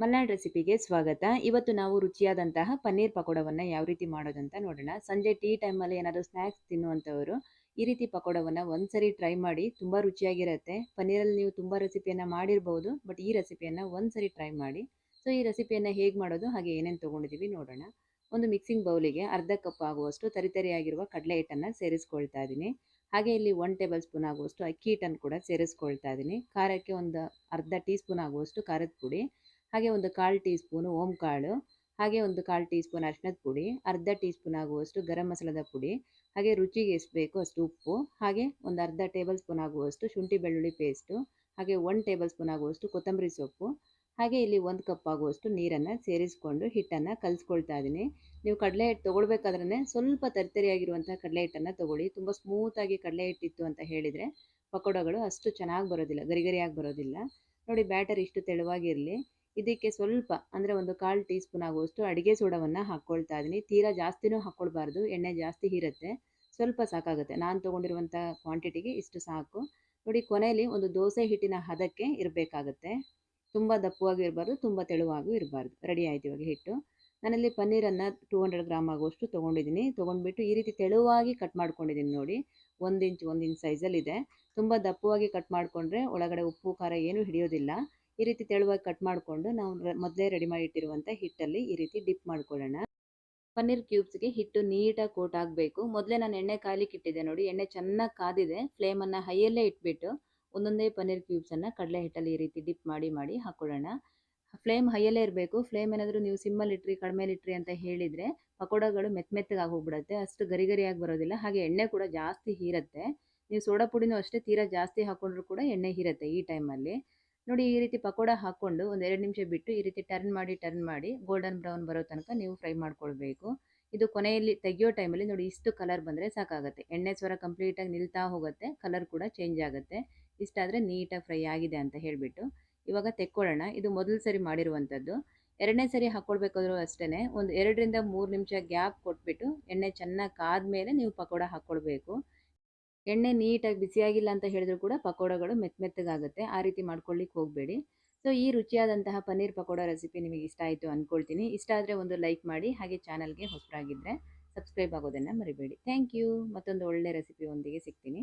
ಮಲ್ನಾಡ್ ರೆಸಿಪಿಗೆ ಸ್ವಾಗತ. ಇವತ್ತು ನಾವು ರುಚಿಯಾದಂತಹ ಪನ್ನೀರ್ ಪಕೋಡವನ್ನು ಯಾವ ರೀತಿ ಮಾಡೋದಂತ ನೋಡೋಣ. ಸಂಜೆ ಟೀ ಟೈಮಲ್ಲಿ ಏನಾದರೂ ಸ್ನ್ಯಾಕ್ಸ್ ತಿನ್ನುವಂಥವರು ಈ ರೀತಿ ಪಕೋಡವನ್ನು ಒಂದ್ಸರಿ ಟ್ರೈ ಮಾಡಿ ತುಂಬ ರುಚಿಯಾಗಿರುತ್ತೆ. ಪನ್ನೀರಲ್ಲಿ ನೀವು ತುಂಬ ರೆಸಿಪಿಯನ್ನು ಮಾಡಿರ್ಬೋದು, ಬಟ್ ಈ ರೆಸಿಪಿಯನ್ನು ಒಂದ್ಸರಿ ಟ್ರೈ ಮಾಡಿ. ಸೊ, ಈ ರೆಸಿಪಿಯನ್ನು ಹೇಗೆ ಮಾಡೋದು, ಹಾಗೆ ಏನೇನು ತೊಗೊಂಡಿದ್ದೀವಿ ನೋಡೋಣ. ಒಂದು ಮಿಕ್ಸಿಂಗ್ ಬೌಲಿಗೆ ಅರ್ಧ ಕಪ್ ಆಗುವಷ್ಟು ತರಿತರಿಯಾಗಿರುವ ಕಡಲೆ ಹಿಟ್ಟನ್ನು ಸೇರಿಸ್ಕೊಳ್ತಾ ಇದ್ದೀನಿ ಹಾಗೆ ಇಲ್ಲಿ ಒನ್ ಟೇಬಲ್ ಸ್ಪೂನ್ ಆಗುವಷ್ಟು ಅಕ್ಕಿ ಹಿಟ್ಟನ್ನು ಕೂಡ ಸೇರಿಸ್ಕೊಳ್ತಾ ಇದ್ದೀನಿ ಖಾರಕ್ಕೆ ಒಂದು ಅರ್ಧ ಟೀ ಸ್ಪೂನ್ ಆಗುವಷ್ಟು ಖಾರದ ಪುಡಿ. ಹಾಗೆ ಒಂದು ಕಾಲು ಟೀ ಸ್ಪೂನು ಓಂ ಕಾಳು, ಹಾಗೆ ಒಂದು ಕಾಲು ಟೀ ಸ್ಪೂನ್ ಅರಿಶಿನದ ಪುಡಿ, ಅರ್ಧ ಟೀ ಸ್ಪೂನ್ ಆಗುವಷ್ಟು ಗರಂ ಮಸಾಲದ ಪುಡಿ, ಹಾಗೆ ರುಚಿಗೆ ಎಷ್ಟು ಬೇಕೋ ಅಷ್ಟು ಉಪ್ಪು, ಹಾಗೆ ಒಂದು ಅರ್ಧ ಟೇಬಲ್ ಸ್ಪೂನ್ ಆಗುವಷ್ಟು ಶುಂಠಿ ಬೆಳ್ಳುಳ್ಳಿ ಪೇಸ್ಟು, ಹಾಗೆ ಒನ್ ಟೇಬಲ್ ಸ್ಪೂನ್ ಆಗುವಷ್ಟು ಕೊತ್ತಂಬರಿ ಸೊಪ್ಪು, ಹಾಗೆ ಇಲ್ಲಿ ಒಂದು ಕಪ್ ಆಗುವಷ್ಟು ನೀರನ್ನು ಸೇರಿಸ್ಕೊಂಡು ಹಿಟ್ಟನ್ನು ಕಲಿಸ್ಕೊಳ್ತಾ ಇದ್ದೀನಿ. ನೀವು ಕಡಲೆ ಹಿಟ್ಟು ತೊಗೊಳ್ಬೇಕಾದ್ರೆ ಸ್ವಲ್ಪ ತರಿತರಿಯಾಗಿರುವಂಥ ಕಡಲೆ ಹಿಟ್ಟನ್ನು ತೊಗೊಳ್ಳಿ. ತುಂಬ ಸ್ಮೂತಾಗಿ ಕಡಲೆ ಹಿಟ್ಟಿತ್ತು ಅಂತ ಹೇಳಿದರೆ ಪಕೋಡಗಳು ಅಷ್ಟು ಚೆನ್ನಾಗಿ ಬರೋದಿಲ್ಲ ಗರಿಗರಿಯಾಗಿ ಬರೋದಿಲ್ಲ. ನೋಡಿ, ಬ್ಯಾಟರ್ ಇಷ್ಟು ತೆಳುವಾಗಿರಲಿ. ಇದಕ್ಕೆ ಸ್ವಲ್ಪ, ಅಂದರೆ ಒಂದು ಕಾಲು ಟೀ ಸ್ಪೂನ್ ಆಗುವಷ್ಟು ಅಡುಗೆ ಸೋಡವನ್ನು ಹಾಕ್ಕೊಳ್ತಾ ಇದ್ದೀನಿ. ತೀರಾ ಜಾಸ್ತಿನೂ ಹಾಕ್ಕೊಳ್ಬಾರ್ದು, ಎಣ್ಣೆ ಜಾಸ್ತಿ ಇರುತ್ತೆ ಸ್ವಲ್ಪ ಸಾಕಾಗುತ್ತೆ. ನಾನು ತೊಗೊಂಡಿರುವಂಥ ಕ್ವಾಂಟಿಟಿಗೆ ಇಷ್ಟು ಸಾಕು. ನೋಡಿ ಕೊನೆಯಲ್ಲಿ ಒಂದು ದೋಸೆ ಹಿಟ್ಟಿನ ಹದಕ್ಕೆ ಇರಬೇಕಾಗತ್ತೆ. ತುಂಬ ದಪ್ಪವಾಗಿ ಇರಬಾರ್ದು, ತುಂಬ ತೆಳುವಾಗೂ ಇರಬಾರ್ದು. ರೆಡಿ ಆಯ್ತು ಇವಾಗ ಹಿಟ್ಟು. ನಾನಲ್ಲಿ ಪನ್ನೀರನ್ನು ಟೂ ಹಂಡ್ರೆಡ್ ಗ್ರಾಮ್ ಆಗುವಷ್ಟು ತೊಗೊಂಡಿದ್ದೀನಿ. ತೊಗೊಂಡ್ಬಿಟ್ಟು ಈ ರೀತಿ ತೆಳುವಾಗಿ ಕಟ್ ಮಾಡ್ಕೊಂಡಿದ್ದೀನಿ ನೋಡಿ. ಒಂದು ಇಂಚ್ ಒಂದು ಇಂಚ್ ಸೈಜಲ್ಲಿದೆ ತುಂಬ ದಪ್ಪವಾಗಿ ಕಟ್ ಮಾಡಿಕೊಂಡ್ರೆ ಒಳಗಡೆ ಉಪ್ಪು, ಖಾರ ಏನೂ ಹಿಡಿಯೋದಿಲ್ಲ. ಈ ರೀತಿ ತೆಳುವಾಗಿ ಕಟ್ ಮಾಡಿಕೊಂಡು ನಾವು ಮೊದಲೇ ರೆಡಿ ಮಾಡಿ ಇಟ್ಟಿರುವಂಥ ಹಿಟ್ಟಲ್ಲಿ ಈ ರೀತಿ ಡಿಪ್ ಮಾಡ್ಕೊಳ್ಳೋಣ. ಪನ್ನೀರ್ ಕ್ಯೂಬ್ಸ್ಗೆ ಹಿಟ್ಟು ನೀಟಾಗಿ ಕೋಟ್ ಆಗಬೇಕು. ಮೊದಲೇ ನಾನು ಎಣ್ಣೆ ಕಾಯಲಿಕ್ಕೆ ಇಟ್ಟಿದ್ದೆ ನೋಡಿ, ಎಣ್ಣೆ ಚೆನ್ನಾಗಿ ಕಾದಿದೆ. ಫ್ಲೇಮನ್ನು ಹೈಯಲ್ಲೇ ಇಟ್ಬಿಟ್ಟು ಒಂದೊಂದೇ ಪನ್ನೀರ್ ಕ್ಯೂಬ್ಸನ್ನು ಕಡಲೆ ಹಿಟ್ಟಲ್ಲಿ ಈ ರೀತಿ ಡಿಪ್ ಮಾಡಿ ಮಾಡಿ ಹಾಕ್ಕೊಳ್ಳೋಣ ಫ್ಲೇಮ್ ಹೈಯಲ್ಲೇ ಇರಬೇಕು. ಫ್ಲೇಮ್ ಏನಾದರೂ ನೀವು ಸಿಮ್ಮಲ್ಲಿ ಇಟ್ರಿ ಕಡಿಮೆಲಿ ಇಟ್ರಿ ಅಂತ ಹೇಳಿದರೆ ಪಕೋಡಗಳು ಮೆತ್ತ ಮೆತ್ತಗಾಗಿ ಹೋಗ್ಬಿಡುತ್ತೆ ಅಷ್ಟು ಗರಿ ಗರಿಯಾಗಿ ಬರೋದಿಲ್ಲ. ಹಾಗೆ ಎಣ್ಣೆ ಕೂಡ ಜಾಸ್ತಿ ಹೀರುತ್ತೆ. ನೀವು ಸೋಡಾ ಪುಡಿನೂ ಅಷ್ಟೇ ತೀರಾ ಜಾಸ್ತಿ ಹಾಕ್ಕೊಂಡ್ರೂ ಕೂಡ ಎಣ್ಣೆ ಹೀರುತ್ತೆ ಈ ಟೈಮಲ್ಲಿ ನೋಡಿ ಈ ರೀತಿ ಪಕೋಡ ಹಾಕ್ಕೊಂಡು ಒಂದು ಎರಡು ನಿಮಿಷ ಬಿಟ್ಟು ಈ ರೀತಿ ಟರ್ನ್ ಮಾಡಿ ಟರ್ನ್ ಮಾಡಿ ಗೋಲ್ಡನ್ ಬ್ರೌನ್ ಬರೋ ತನಕ ನೀವು ಫ್ರೈ ಮಾಡ್ಕೊಳ್ಬೇಕು. ಇದು ಕೊನೆಯಲ್ಲಿ ತೆಗಿಯೋ ಟೈಮಲ್ಲಿ ನೋಡಿ ಇಷ್ಟು ಕಲರ್ ಬಂದರೆ ಸಾಕಾಗುತ್ತೆ. ಎಣ್ಣೆ ಸ್ವರ ಕಂಪ್ಲೀಟಾಗಿ ನಿಲ್ತಾ ಹೋಗುತ್ತೆ ಕಲರ್ ಕೂಡ ಚೇಂಜ್ ಆಗುತ್ತೆ. ಇಷ್ಟಾದರೆ ನೀಟಾಗಿ ಫ್ರೈ ಆಗಿದೆ ಅಂತ ಹೇಳಿಬಿಟ್ಟು ಇವಾಗ ತೆಕ್ಕೊಳ್ಳೋಣ. ಇದು ಮೊದಲು ಸರಿ ಮಾಡಿರುವಂಥದ್ದು ಎರಡನೇ ಸರಿ ಹಾಕ್ಕೊಳ್ಬೇಕಾದ್ರೂ ಅಷ್ಟೇ ಒಂದು ಎರಡರಿಂದ ಮೂರು ನಿಮಿಷ ಗ್ಯಾಪ್ ಕೊಟ್ಬಿಟ್ಟು ಎಣ್ಣೆ ಚೆನ್ನಾಗಿ ಕಾದ ಮೇಲೆ ನೀವು ಪಕೋಡ ಹಾಕ್ಕೊಳ್ಬೇಕು ಎಣ್ಣೆ ನೀಟಾಗಿ ಬಿಸಿಯಾಗಿಲ್ಲ ಅಂತ ಹೇಳಿದ್ರು ಕೂಡ ಪಕೋಡಗಳು ಮೆತ್ತ ಮೆತ್ತಗಾಗುತ್ತೆ. ಆ ರೀತಿ ಮಾಡ್ಕೊಳ್ಳಿಕ್ಕೆ ಹೋಗಬೇಡಿ. ಸೊ, ಈ ರುಚಿಯಾದಂತಹ ಪನ್ನೀರ್ ಪಕೋಡ ರೆಸಿಪಿ ನಿಮಗೆ ಇಷ್ಟ ಆಯಿತು ಅಂದ್ಕೊಳ್ತೀನಿ ಇಷ್ಟ ಆದರೆ ಒಂದು ಲೈಕ್ ಮಾಡಿ, ಹಾಗೆ ಚಾನಲ್ಗೆ ಹೊಸರಾಗಿದ್ದರೆ ಸಬ್ಸ್ಕ್ರೈಬ್ ಆಗೋದನ್ನು ಮರಿಬೇಡಿ. Thank you. ಮತ್ತೊಂದು ಒಳ್ಳೆ ರೆಸಿಪಿಯೊಂದಿಗೆ ಸಿಗ್ತೀನಿ.